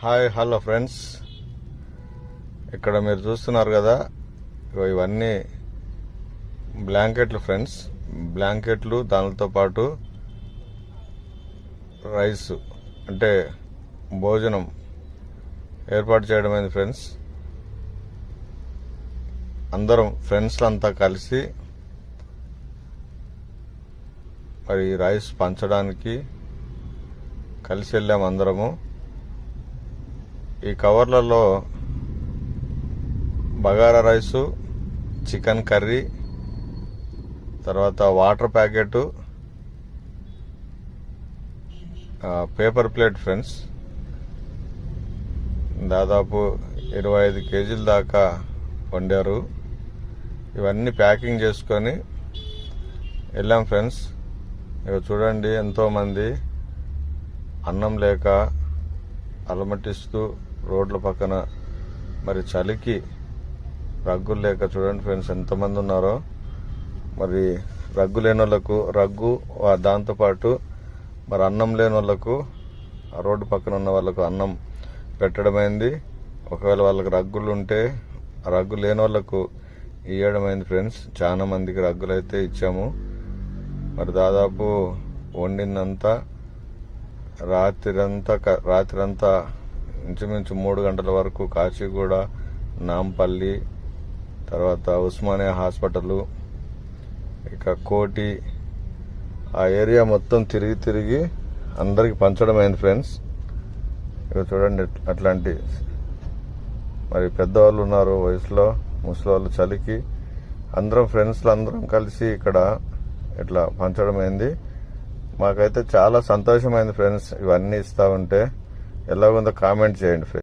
Hi hello friends. ఇక్కడ మీరు చూస్తున్నారు కదా ఇగో ఇవన్నీ బ్లాంకెట్లు ఫ్రెండ్స్. బ్లాంకెట్లు దానితో పాటు రైస్ అంటే భోజనం ఏర్పాటు చేయడమైంది ఫ్రెండ్స్? అందరం ఫ్రెండ్స్ అంతా కలిసి మరి రైస్ పంచడానికి కలిసి వెళ్ళాము అందరము. ఈ కవర్లలో బగారా రైసు చికెన్ కర్రీ తర్వాత water packet paper plate friends. దాదాపు ఇరవై ఐదు కేజీల దాకా వండారు. ఇవన్నీ ప్యాకింగ్ చేసుకొని వెళ్ళాం ఫ్రెండ్స్. ఇక చూడండి ఎంతోమంది అన్నం లేక అలమటిస్తూ రోడ్ల పక్కన మరి చలికి రగ్గులు లేక చూడండి ఫ్రెండ్స్ ఎంతమంది ఉన్నారో. మరి రగ్గు లేని వాళ్ళకు రగ్గు దాంతోపాటు మరి అన్నం లేని వాళ్ళకు ఆ రోడ్డు పక్కన ఉన్న వాళ్ళకు అన్నం పెట్టడమైంది. ఒకవేళ వాళ్ళకి రగ్గులు ఉంటే ఆ రగ్గు లేని వాళ్ళకు ఇవ్వడమైంది ఫ్రెండ్స్. చాలా మందికి రగ్గులు అయితే ఇచ్చాము. మరి దాదాపు వండిందంతా రాత్రంతా క- రాత్రంతా ఇంచుమించు మూడు గంటల వరకు కాచిగూడ నాంపల్లి తర్వాత ఉస్మానియా హాస్పిటల్ ఇక కోటి ఆ ఏరియా మొత్తం తిరిగి తిరిగి అందరికి పంచడం అయింది ఫ్రెండ్స్. ఇక చూడండి అట్లాంటి మరి పెద్దవాళ్ళు ఉన్నారు వయసులో ముసలి వాళ్ళు చలికి. అందరం ఫ్రెండ్స్లు అందరం కలిసి ఇక్కడ ఇట్లా పంచడం అయింది. మాకైతే చాలా సంతోషమైంది ఫ్రెండ్స్ ఇవన్నీ ఇస్తూ ఉంటే. ఎలాగుందో కామెంట్ చేయండి ఫ్రెండ్స్